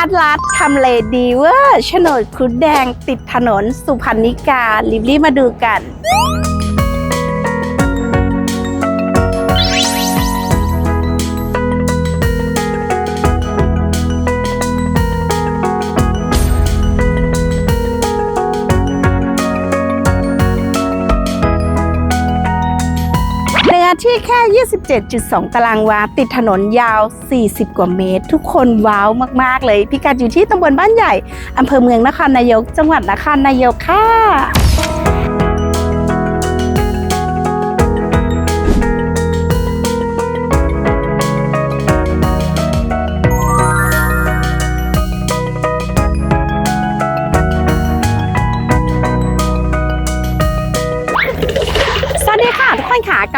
ทัดลัดทำเลดีเวอร์โฉนดครุฑแดงติดถนนสุพรรณิการีบๆมาดูกัน ที่แค่ 27.2 ตารางวา ติดถนนยาว 40 กว่าเมตร ทุกคนว้าวมาก ๆ เลย พิกัดอยู่ที่ตำบลบ้านใหญ่ อำเภอเมืองนครนายก จังหวัดนครนายกค่ะ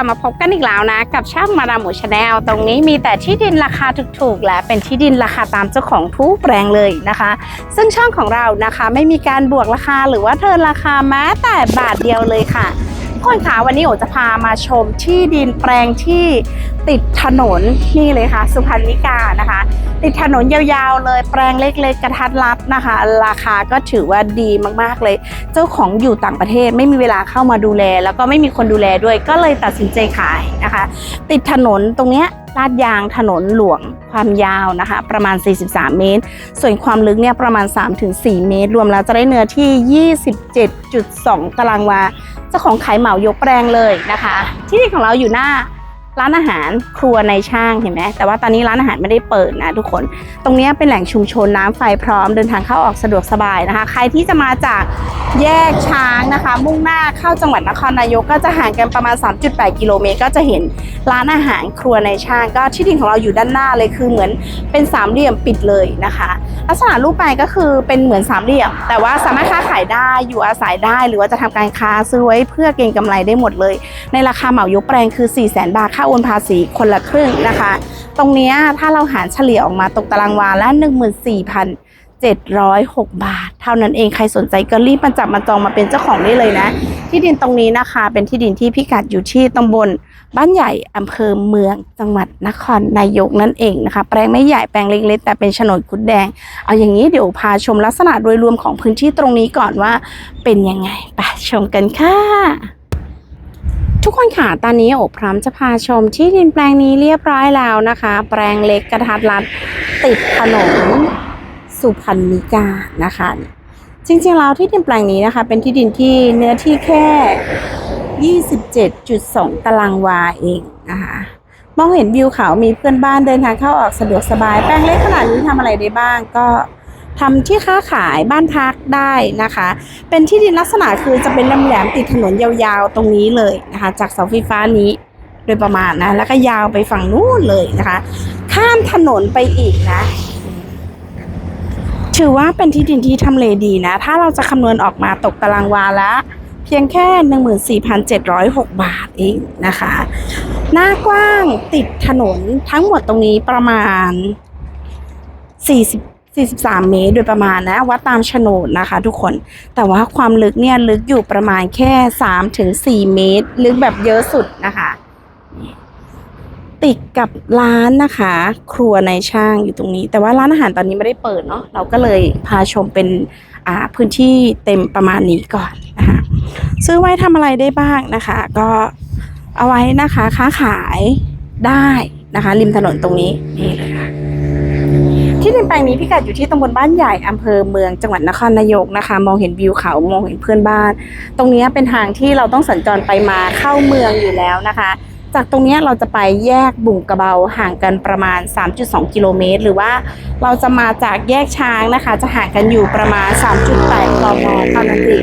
ลับมาพบกันอีกแล้วนะ กับช่างมาดามหมูชาแนลตรงนี้มีแต่ที่ดินราคาถูกๆ และเป็นที่ดินราคาตามเจ้าของทุกแปลงเลยนะคะ ซึ่งช่องของเรานะคะไม่มีการบวกราคาหรือว่าเทินราคาแม้แต่บาทเดียวเลยค่ะทุกคนค่ะวันนี้โอจะพามาชมที่ดินแปลงที่ติดถนนนี่เลยค่ะ สุพรรณิกานะคะ ติดถนนยาวๆเลยแปลงเล็กๆ กระทัดรัดนะคะ ราคาก็ถือว่าดีมากๆเลย เจ้าของอยู่ต่างประเทศไม่มีเวลาเข้ามาดูแล แล้วก็ไม่มีคนดูแลด้วยก็เลยตัดสินใจขายนะคะ ติดถนนตรงเนี้ยลาดยางถนนหลวงความยาวนะคะ ประมาณ 43 เมตร ส่วนความลึกเนี่ยประมาณ 3-4 เมตร รวมแล้วจะได้เนื้อที่ 27.2 ตารางวาเจ้าของขายเหมายกแปลงเลยนะคะ ที่ดินของเราอยู่หน้า ร้านอาหารครัวในช่างเห็นไหมแต่ว่าตอนนี้ร้านอาหารไม่ได้เปิดนะทุกคน ตรงนี้เป็นแหล่งชุมชนน้ำไฟพร้อมเดินทางเข้าออกสะดวกสบายนะคะ ใครที่จะมาจากแยกช้างนะคะ มุ่งหน้าเข้าจังหวัดนครนายกก็จะห่างกันประมาณ 3.8 กิโลเมตรก็จะเห็นร้านอาหารครัวในช่าง ก็ที่ดินของเราอยู่ด้านหน้าเลยคือเหมือนเป็นสามเหลี่ยมปิดเลยนะคะ ลักษณะรูปไปก็คือเป็นเหมือนสามเหลี่ยม แต่ว่าสามารถค้าขายได้อยู่อาศัยได้ หรือว่าจะทำการค้าซื้อไว้เพื่อเก็งกำไรได้หมดเลย ในราคาเหมายกแปลงคือ 4 0 0 0 0 0 บาทค่าโอนภาษีคนละครึ่งนะคะ ตรงนี้ถ้าเราหารเฉลี่ยออกมาตกตารางวาละ14,706 บาท เท่านั้นเองใครสนใจก็รีบมาจับมาจองมาเป็นเจ้าของได้เลยนะ ที่ดินตรงนี้นะคะเป็นที่ดินที่พิกัดอยู่ที่ตำบลบ้านใหญ่อำเภอเมืองจังหวัดนครนายกนั่นเองนะคะ แปลงไม่ใหญ่แปลงเล็กๆแต่เป็นโฉนดคุดแดง เอาอย่างนี้เดี๋ยวพาชมลักษณะโดยรวมของพื้นที่ตรงนี้ก่อนว่าเป็นยังไงไปชมกันค่ะ ทุกคนค่ะ ตอนนี้โอบพร้อมจะพาชมที่ดินแปลงนี้เรียบร้อยแล้วนะคะ แปลงเล็กกระทัดรัดติดถนนสุพรรณิกานะคะ จริงๆแล้วที่ดินแปลงนี้นะคะ เป็นที่ดินที่เนื้อที่แค่ 27.2 ตารางวาเองนะคะมองเห็นวิวเขามีเพื่อนบ้านเดินทางเข้าออกสะดวกสบาย แปลงเล็กขนาดนี้ทำอะไรได้บ้างก็ ทำที่ค้าขายบ้านพักได้นะคะ เป็นที่ดินลักษณะคือจะเป็นแหลมๆติดถนนยาวๆตรงนี้เลยนะคะ จากเสาไฟฟ้านี้โดยประมาณนะ แล้วก็ยาวไปฝั่งนู้นเลยนะคะ ข้ามถนนไปอีกนะ ถือว่าเป็นที่ดินที่ทำเลดีนะ ถ้าเราจะคำนวณออกมาตกตารางวาละเพียงแค่ 14,706 บาทเองนะคะ หน้ากว้างติดถนนทั้งหมดตรงนี้ประมาณ 40 43 เมตรโดยประมาณนะ วัดตามโฉนดนะคะ ทุกคน แต่ว่าความลึกเนี่ยลึกอยู่ประมาณแค่3ถึง4เมตร ลึกแบบเยอะสุดนะคะ ติดกับร้านนะคะ ครัวในช่างอยู่ตรงนี้ แต่ว่าร้านอาหารตอนนี้ไม่ได้เปิดเนาะเราก็เลยพาชมเป็นอ่าพื้นที่เต็มประมาณนี้ก่อนนะคะซื้อไว้ทำอะไรได้บ้างนะคะ ก็เอาไว้นะคะค้าขายได้นะคะ ริมถนนตรงนี้นี่เลย ที่ดินแปลงนี้พิกัดอยู่ที่ตำบลบ้านใหญ่อำเภอเมืองจังหวัดนครนายกนะคะ มองเห็นวิวเขามองเห็นเพื่อนบ้าน ตรงนี้เป็นทางที่เราต้องสัญจรไปมาเข้าเมืองอยู่แล้วนะคะ จากตรงนี้เราจะไปแยกบุ่งกระเบาห่างกันประมาณ 3.2 กิโลเมตร หรือว่าเราจะมาจากแยกช้างนะคะ จะห่างกันอยู่ประมาณ 3.8กมเท่านั้นเอง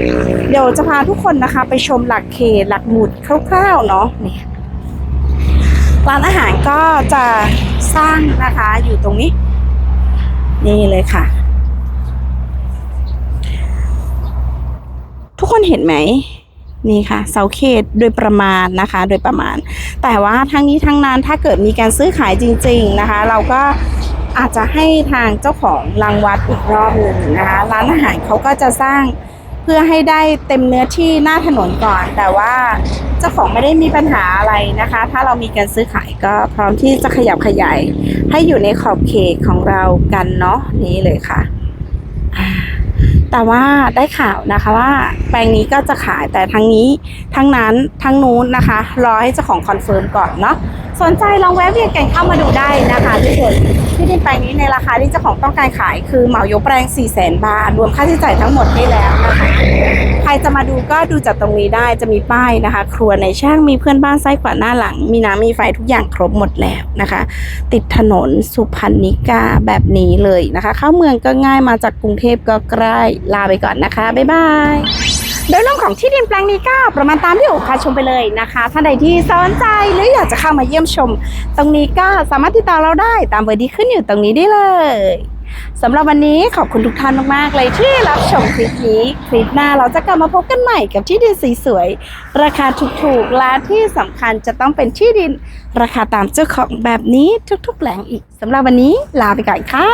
เดี๋ยวจะพาทุกคนนะคะไปชมหลักเขตหลักหมุดคร่าวๆเนาะนี่ร้านอาหารก็จะสร้างนะคะอยู่ตรงนี้ นี่เลยค่ะ ทุกคนเห็นไหมนี่ค่ะเสาเขตโดยประมาณนะคะ โดยประมาณ แต่ว่าทั้งนี้ทั้งนั้นถ้าเกิดมีการซื้อขายจริง ๆนะคะ เราก็อาจจะให้ทางเจ้าของรังวัดอีกรอบหนึ่งนะคะ ร้านอาหารเขาก็จะสร้าง พื่อให้ได้เต็มเนื้อที่หน้าถนนก่อน แต่ว่าเจ้าของไม่ได้มีปัญหาอะไรนะคะ ถ้าเรามีการซื้อขายก็พร้อมที่จะขยับขยายให้อยู่ในขอบเขตของเรากันเนาะนี้เลยค่ะ แต่ว่าได้ข่าวนะคะว่า แปลงนี้ก็จะขายแต่ทั้งนี้ทั้งนั้นทั้งนู้นนะคะ รอให้เจ้าของคอนเฟิร์มก่อนเนาะ สนใจลองแวะเวียนกันเข้ามาดูได้นะคะทุกคนที่ดินแปลงนี้ในราคาที่เจ้าของต้องการขายคือเหมายกแปลง4 0 0 0 0 0 บาท รวมค่าใช้จ่ายทั้งหมดให้แล้วนะคะใครจะมาดูก็ดูจากตรงนี้ได้จะมีป้ายนะคะ ครัวในช่างมีเพื่อนบ้านไซ้ายขวาหน้าหลัง มีน้ำมีไฟทุกอย่างครบหมดแล้วนะคะ ติดถนนสุพรรณิกาแบบนี้เลยนะคะ เข้าเมืองก็ง่ายมาจากกรุงเทพก็ใกล้ลาไปก่อนนะคะบ๊ายบาย โดยเรื่องของที่ดินแปลงนี้ก็ประมาณตามที่โอพาชมไปเลยนะคะท่านใดที่สนใจหรืออยากจะเข้ามาเยี่ยมชม ตรงนี้ก็สามารถติดต่อเราได้ตามเบอร์ที่ขึ้นอยู่ตรงนี้ได้เลยสำหรับวันนี้ขอบคุณทุกท่านมากๆ เลยที่รับชมคลิปนี้ คลิปหน้าเราจะกลับมาพบกันใหม่กับที่ดินสวยๆราคาถูกๆและที่สำคัญจะต้องเป็นที่ดิน ราคาตามเจ้าของแบบนี้ทุกๆแหล่งอีกสำหรับวันนี้ลาไปก่อนค่ะ